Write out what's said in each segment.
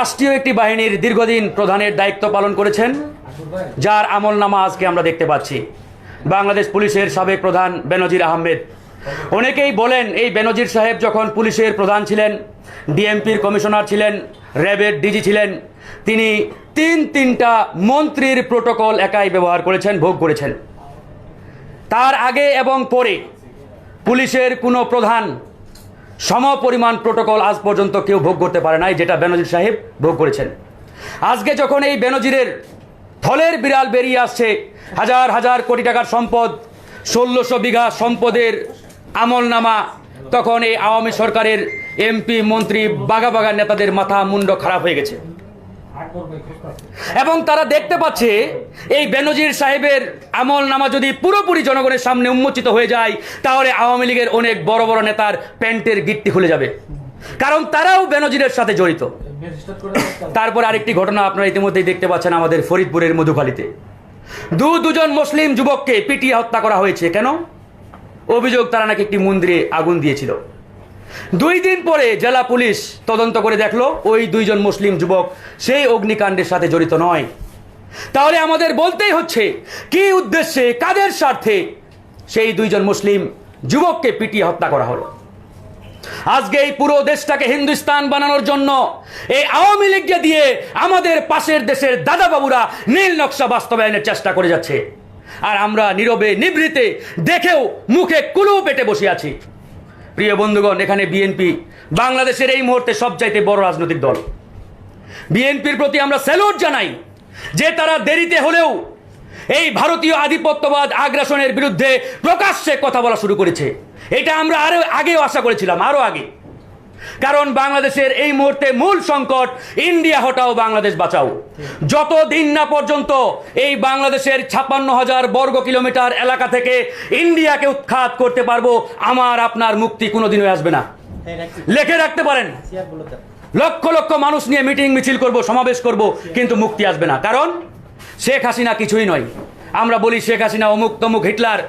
রাষ্ট্রীয় একটি বাহিনীর দীর্ঘদিন প্রধানের দায়িত্ব পালন করেছেন, যার আমল নামা আজকে আমরা দেখতে পাচ্ছি। বাংলাদেশ পুলিশের সাবেক প্রধান বেনজির আহমেদ। অনেকেই বলেন, এই বেনজির সাহেব যখন পুলিশের প্রধান ছিলেন, ডিএমপির কমিশনার ছিলেন, র্যাবের ডিজি ছিলেন, তিনি তিন তিনটা মন্ত্রীর প্রোটোকল একাই ব্যবহার করেছেন, ভোগ করেছেন। তার আগে এবং পরে পুলিশের কোনো প্রধান সম পরিমাণ প্রোটোকল আজ পর্যন্ত কেউ ভোগ করতে পারে নাই, যেটা বেনজির সাহেব ভোগ করেছেন। আজকে যখন এই বেনজিরের থলের বিড়াল বেরিয়ে আসছে, হাজার হাজার কোটি টাকার সম্পদ, ষোলোশো বিঘা সম্পদের আমল নামা তখন এই আওয়ামী সরকারের এমপি, মন্ত্রী বাগা বাগা নেতাদের মাথা মুন্ড খারাপ হয়ে গেছে। এবং তারা দেখতে পাচ্ছে এই বেনজির সাহেবের আমল নামা যদি পুরোপুরি জনগণের সামনে উন্মোচিত হয়ে যায়, তাহলে আওয়ামী লীগের অনেক বড় বড় নেতার প্যান্টের গিট্টি খুলে যাবে। কারণ তারাও বেনজিরের সাথে জড়িত। তারপর আরেকটি ঘটনা আপনারা ইতিমধ্যেই দেখতে পাচ্ছেন আমাদের ফরিদপুরের মধুখালীতে। দু দুজন মুসলিম যুবককে পিটিয়ে হত্যা করা হয়েছে। কেন? অভিযোগ, তারা নাকি একটি মন্দিরে আগুন দিয়েছিল। দুই দিন পরে জেলা পুলিশ তদন্ত করে দেখল ওই দুইজন মুসলিম যুবক সেই অগ্নিকাণ্ডের সাথে জড়িত নয়। তাহলে আমাদের বলতেই হচ্ছে, কি উদ্দেশ্যে, কাদের স্বার্থে সেই দুইজন মুসলিম যুবককে পিটিয়ে হত্যা করা হলো? আজকে এই পুরো দেশটাকে হিন্দুস্তান বানানোর জন্য এই আওয়ামী লীগকে দিয়ে আমাদের পাশের দেশের দাদাবাবুরা নীল নকশা বাস্তবায়নের চেষ্টা করে যাচ্ছে। আর আমরা নীরবে, নিভৃতে, দেখেও মুখে কুলু পেটে বসে আছি। প্রিয় বন্ধুগণ, এখানে বিএনপি, বাংলাদেশের এই মুহূর্তে সবচাইতে বড় রাজনৈতিক দল। বিএনপির প্রতি আমরা স্যালুট জানাই যে তারা দেরিতে হলেও এই ভারতীয় আধিপত্যবাদ আগ্রাসনের বিরুদ্ধে প্রকাশ্যে কথা বলা শুরু করেছে। এটা আমরা আরও আগেও আশা করেছিলাম, আরও আগে। কারণ বাংলাদেশের এই মুহূর্তে মূল সংকট ইন্ডিয়া হটাও বাংলাদেশ বাঁচাও। যত দিন না পর্যন্ত এই বাংলাদেশের ছাপ্পান্ন হাজার বর্গ কিলোমিটার এলাকা থেকে ইন্ডিয়াকে উৎখাত করতে পারব আমার আপনার মুক্তি কোনোদিনই আসবে না। লেখে রাখতে পারেন। লক্ষ লক্ষ মানুষ নিয়ে মিটিং মিছিল করব সমাবেশ করব কিন্তু মুক্তি আসবে না। কারণ শেখ হাসিনা কিছুই নয়। আমরা বলি শেখ হাসিনা অমুক তমুক হিটলার।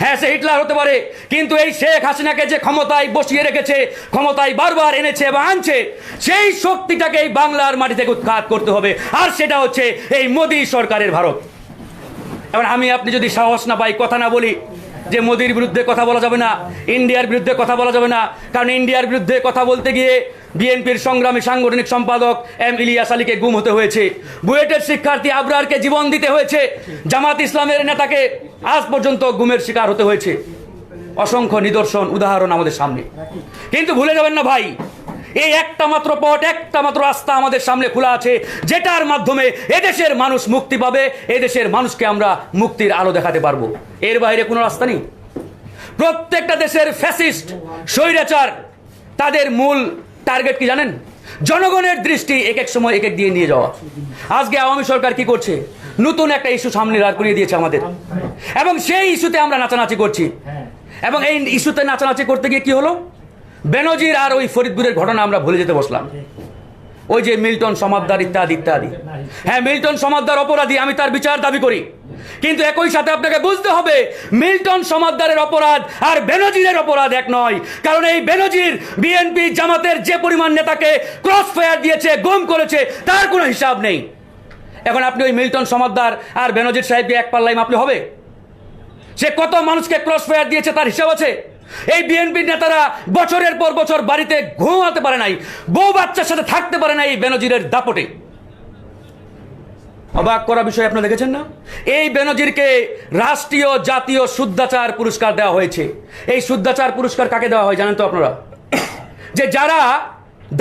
হ্যাঁ সে হিটলার হতে পারে। কিন্তু এই শেখ হাসিনাকে যে ক্ষমতায় বসিয়ে রেখেছে, ক্ষমতায় বারবার এনেছে এবং আনছে, সেই শক্তিটাকে এই বাংলার মাটি থেকে উৎখাত করতে হবে। আর সেটা হচ্ছে এই মোদী সরকারের ভারত। এবার আমি, আপনি যদি সাহস না পাই, কথা না বলি যে মোদির বিরুদ্ধে কথা বলা যাবে না, ইন্ডিয়ার বিরুদ্ধে কথা বলা যাবে না। কারণ ইন্ডিয়ার বিরুদ্ধে কথা বলতে গিয়ে বিএনপির সংগ্রামী সাংগঠনিক সম্পাদক এম ইলিয়াস আলীকে গুম হতে হয়েছে। বুয়েটের শিক্ষার্থী আবরারকে জীবন দিতে হয়েছে। জামাত ইসলামের নেতাকে আজ পর্যন্ত গুমের শিকার হতে হয়েছে। অসংখ্য নিদর্শন, উদাহরণ আমাদের সামনে। কিন্তু ভুলে যাবেন না ভাই এই একটা মাত্র পথ একটা মাত্র রাস্তা আমাদের সামনে খোলা আছে যেটার মাধ্যমে এদেশের মানুষ মুক্তি পাবে এদেশের মানুষকে আমরা মুক্তির আলো দেখাতে পারব। এর বাইরে কোনো রাস্তা নেই। প্রত্যেকটা দেশের ফ্যাসিস্ট স্বৈরাচার তাদের মূল টার্গেট কি জানেন? জনগণের দৃষ্টি এক এক সময় এক এক দিয়ে নিয়ে যাওয়া। আজকে আওয়ামী সরকার কি করছে? নতুন একটা ইস্যু সামনে দাঁড় করিয়ে দিয়েছে আমাদের। এবং সেই ইস্যুতে আমরা নাচানাচি করছি। এবং এই ইস্যুতে নাচানাচি করতে গিয়ে কি হলো? বেনজির আর ওই ফরিদপুরের ঘটনা আমরা ভুলে যেতে বসলাম। ওই যে মিল্টন সমাদদার ইত্যাদি ইত্যাদি। হ্যাঁ মিল্টন সমাদদার অপরাধী, আমি তার বিচার দাবি করি। কিন্তু একই সাথে আপনাকে বুঝতে হবে, মিল্টন সমাদদারের অপরাধ আর বেনজিরের অপরাধ এক নয়। কারণ এই বেনজির বিএনপি জামাতের যে পরিমাণ নেতাকে ক্রস ফায়ার দিয়েছে, গুম করেছে, তার কোনো হিসাব নেই। এখন আপনি ওই মিল্টন সমাদদার আর বেনজির সাহেবকে এক পাল্লাই মাপলে হবে? সে কত মানুষকে ক্রস ফায়ার দিয়েছে, তার হিসাব আছে? এই বিএনপির নেতারা বছরের পর বছর বাড়িতে ঘুমাতে পারে নাই, বউ বাচ্চার সাথে থাকতে পারে না এই বেনজিরের দাপটে। অবাক করা বিষয় আপনারা দেখেছেন না? এই বেনজিরকে রাষ্ট্রীয় জাতীয় শুদ্ধাচার পুরস্কার দেওয়া হয়েছে। এই শুদ্ধাচার পুরস্কার কাকে দেওয়া হয় জানেন তো আপনারা? যে যারা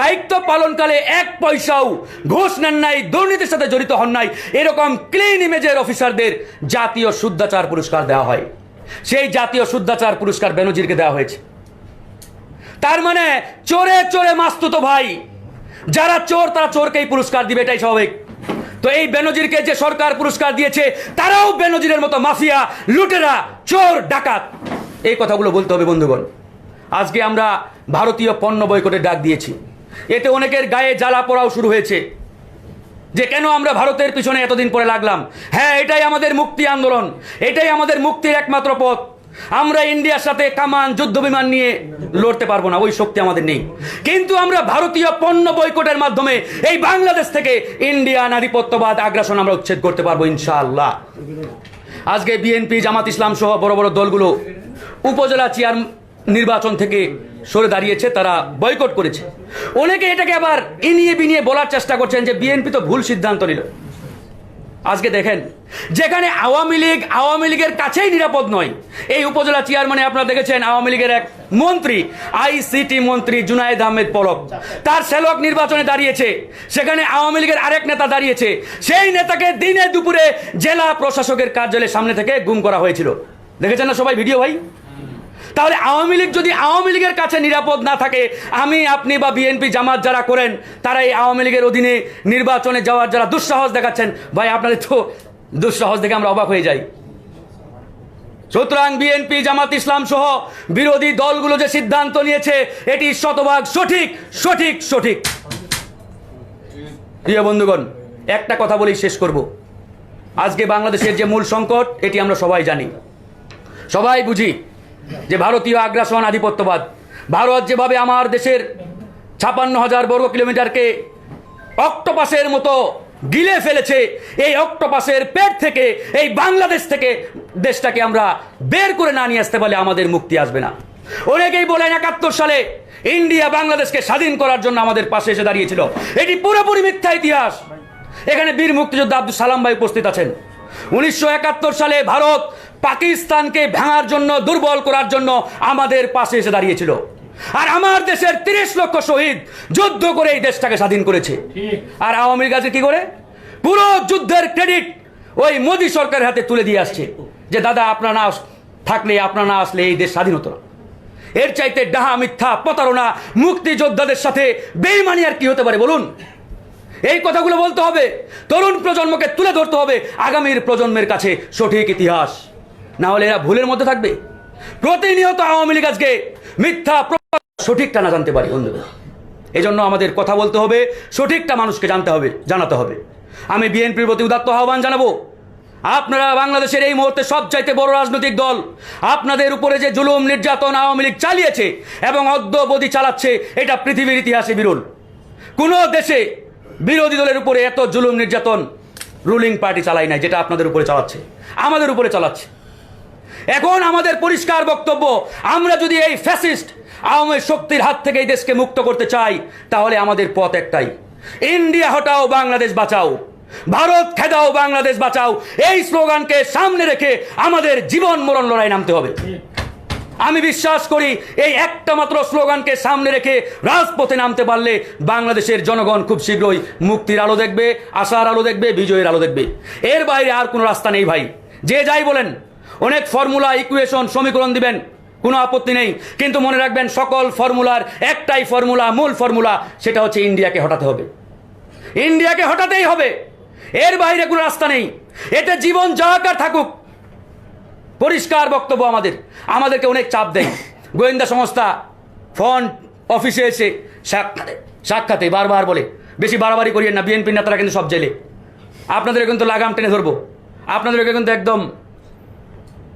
দায়িত্ব পালনকালে এক পয়সাও ঘুষ নেন নাই, দুর্নীতির সাথে জড়িত হন নাই, এরকম ক্লিন ইমেজের অফিসারদের জাতীয় শুদ্ধাচার পুরস্কার দেওয়া হয়। সেই জাতীয় শুদ্ধাচার পুরস্কার বেনজিরকে দেওয়া হয়েছে। তার মানে চোরে চোরে মাস্তুত ভাই, যারা চোর তারা চোরকেই পুরস্কার দিবে, এটাই স্বাভাবিক। তো এই বেনজিরকে যে সরকার পুরস্কার দিয়েছে, তারাও বেনজিরের মতো মাফিয়া, লুটেরা, চোর, ডাকাত। এই কথাগুলো বলতে হবে বন্ধুগণ। আজকে আমরা ভারতীয় পণ্য বয়কটের ডাক দিয়েছি। এতে অনেকের গায়ে জ্বালা পড়াও শুরু হয়েছে। যে কেন আমরা ভারতের পিছনে এতদিন পরে লাগলাম? হ্যাঁ এটাই আমাদের মুক্তি আন্দোলন। এটাই আমাদের মুক্তির একমাত্র পথ। আমরা ইন্ডিয়ার সাথে কামান যুদ্ধ বিমান নিয়ে লড়তে পারব না, ওই শক্তি আমাদের নেই। কিন্তু আমরা ভারতীয় পণ্য বয়কটের মাধ্যমে এই বাংলাদেশ থেকে ইন্ডিয়ান আধিপত্যবাদ, আগ্রাসন আমরা উচ্ছেদ করতে পারব, ইনশাআল্লাহ। আজকে বিএনপি, জামাত ইসলাম সহ বড় বড় দলগুলো উপজেলা চেয়ার নির্বাচন থেকে সরে দাঁড়িয়েছে, তারা বয়কট করেছে। অনেকে এটাকে আবার ইনিয়ে বিনিয়ে বলার চেষ্টা করছেন যে বিএনপি তো ভুল সিদ্ধান্ত নিল। আজকে দেখেন, যেখানে আওয়ামী লীগ আওয়ামী লীগের কাছেই নিরাপদ নয়, এই উপজেলা চেয়ারম্যানে আপনারা দেখেছেন আওয়ামী লীগের এক মন্ত্রী আইসিটি মন্ত্রী জুনায়েদ আহমেদ পলক তার সেলক নির্বাচনে দাঁড়িয়েছে, সেখানে আওয়ামী লীগের আরেক নেতা দাঁড়িয়েছে। সেই নেতাকে দিনে দুপুরে জেলা প্রশাসকের কার্যালয়ের সামনে থেকে গুম করা হয়েছিল। দেখেছেন না সবাই ভিডিও ভাই? তাহলে আওয়ামী লীগ যদি আওয়ামী লীগের কাছে নিরাপদ না থাকে, আমি, আপনি বা বিএনপি জামাত যারা করেন, তারা এই আওয়ামী লীগের অধীনে নির্বাচনে যাওয়ার যারা দুঃসাহস দেখাচ্ছেন, ভাই, আপনাদের তো দুঃসাহস দেখে আমরা অবাক হয়ে যাই। সুতরাং বিএনপি জামাত ইসলাম সহ বিরোধী দলগুলো যে সিদ্ধান্ত নিয়েছে, এটি শতভাগ সঠিক সঠিক সঠিক। প্রিয় বন্ধুগণ, একটা কথা বলেই শেষ করব। আজকে বাংলাদেশের যে মূল সংকট, এটি আমরা সবাই জানি। সবাই বুঝি যে ভারতীয় আগ্রাসন আধিপত্যবাদ। ভারত যেভাবে আমার দেশের ছাপান্ন হাজার বর্গ কিলোমিটারকে অক্টোপাসের মতো গিলে ফেলেছে, এই অক্টোপাসের পেট থেকে, এই বাংলাদেশ থেকে দেশটাকে আমরা বের করে না নিয়ে আসতে পারলে আমাদের মুক্তি আসবে না। অনেকেই বলেন একাত্তর সালে ইন্ডিয়া বাংলাদেশকে স্বাধীন করার জন্য আমাদের পাশে এসে দাঁড়িয়েছিল। এটি পুরোপুরি মিথ্যা ইতিহাস। এখানে বীর মুক্তিযোদ্ধা আব্দুল সালাম ভাই উপস্থিত আছেন। উনিশশো একাত্তর সালে ভারত পাকিস্তানকে ভাঙার জন্য দুর্বল করার জন্য আমাদের পাশে এসে দাঁড়িয়েছিল। আর আমার দেশের তিরিশ লক্ষ শহীদ যুদ্ধ করে এই দেশটাকে স্বাধীন করেছে। আর আওয়ামী লীগ আজকে কি করে? পুরো যুদ্ধের ক্রেডিট ওই মোদী সরকারের হাতে তুলে দিয়ে আসছে। যে দাদা আপনার না থাকলে আপনার না আসলে এই দেশ স্বাধীন হতো না। এর চাইতে ডাহা মিথ্যা প্রতারণা মুক্তিযোদ্ধাদের সাথে বেইমানি আর কি হতে পারে বলুন? এই কথাগুলো বলতে হবে। তরুণ প্রজন্মকে তুলে ধরতে হবে আগামীর প্রজন্মের কাছে সঠিক ইতিহাস। না হলে এরা ভুলের মধ্যে থাকবে। প্রতিনিয়ত আওয়ামী লীগ আজকে মিথ্যা সঠিকটা না জানতে পারি, বন্ধুরা। এই জন্য আমাদের কথা বলতে হবে, সঠিকটা মানুষকে জানতে হবে, জানাতে হবে। আমি বিএনপির প্রতি উদাত্ত আহ্বান জানাব। আপনারা বাংলাদেশের এই মুহূর্তে সবচাইতে বড় রাজনৈতিক দল। আপনাদের উপরে যে জুলুম, নির্যাতন আওয়ামী লীগ চালিয়েছে এবং অদ্যবধি চালাচ্ছে, এটা পৃথিবীর ইতিহাসে বিরল। কোনো দেশে বিরোধী দলের উপরে এত জুলুম নির্যাতন রুলিং পার্টি চালায় নাই, যেটা আপনাদের উপরে চালাচ্ছে। আমাদের উপরে চালাচ্ছে। এখন আমাদের পরিষ্কার বক্তব্য, আমরা যদি এই ফ্যাসিস্ট আওয়ামী শক্তির হাত থেকে এই দেশকে মুক্ত করতে চাই, তাহলে আমাদের পথ একটাই। ইন্ডিয়া হটাও, বাংলাদেশ বাঁচাও। ভারত খেদাও, বাংলাদেশ বাঁচাও। এই স্লোগানকে সামনে রেখে আমাদের জীবন মরণ লড়াই নামতে হবে। আমি বিশ্বাস করি এই একটা মাত্র স্লোগানকে সামনে রেখে রাজপথে নামতে পারলে বাংলাদেশের জনগণ খুব শীঘ্রই মুক্তির আলো দেখবে, আশার আলো দেখবে, বিজয়ের আলো দেখবে। এর বাইরে আর কোনো রাস্তা নেই ভাই। যে যাই বলেন, অনেক ফর্মুলা ইকুয়েশন সমীকরণ দিবেন, কোনো আপত্তি নেই। কিন্তু মনে রাখবেন, সকল ফর্মুলার একটাই ফর্মুলা, মূল ফর্মুলা, সেটা হচ্ছে ইন্ডিয়াকে হটাতে হবে। ইন্ডিয়াকে হটাতেই হবে। এর বাইরে কোনো রাস্তা নেই। এটা জীবন যাকার থাকুক। পরিষ্কার বক্তব্য আমাদের। আমাদেরকে অনেক চাপ দেয়। গোয়েন্দা সংস্থা ফোন অফিসে এসে সাক্ষাতে সাক্ষাতে বারবার বলে, বেশি বাড়াবাড়ি করিয়েন না বিএনপি নেতারা কিন্তু সব জেলে। আপনাদের কিন্তু লাগাম টেনে ধরবো। আপনাদেরকে কিন্তু একদম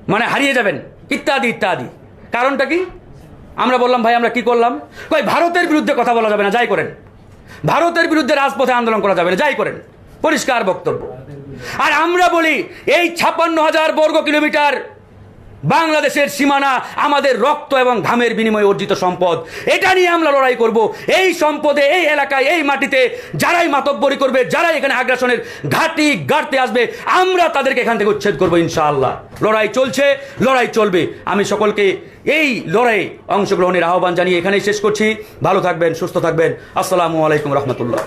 মানে হারিয়ে যাবেন। ইত্যাদি ইত্যাদি। কারণটা কি? আমরা বললাম, ভাই, আমরা কি করলাম? কই ভারতের বিরুদ্ধে কথা বলা যাবে না, যাই করেন। ভারতের বিরুদ্ধে রাজপথে আন্দোলন করা যাবে না, যাই করেন। পরিষ্কার বক্তব্য। আর আমরা বলি, এই ছাপ্পান্ন হাজার বর্গ কিলোমিটার বাংলাদেশের সীমানা আমাদের রক্ত এবং ঘামের বিনিময়ে অর্জিত সম্পদ। এটা নিয়ে আমরা লড়াই করব। এই সম্পদে, এই এলাকায়, এই মাটিতে যারাই মাতব্বরি করবে, যারাই এখানে আগ্রাসনের ঘাটি গাড়তে আসবে, আমরা তাদেরকে এখান থেকে উচ্ছেদ করব ইনশাআল্লাহ। লড়াই চলছে, লড়াই চলবে। আমি সকলকে এই লড়াই অংশগ্রহণের আহ্বান জানিয়ে এখানেই শেষ করছি। ভালো থাকবেন, সুস্থ থাকবেন। আসসালামু আলাইকুম রহমতুল্লাহ।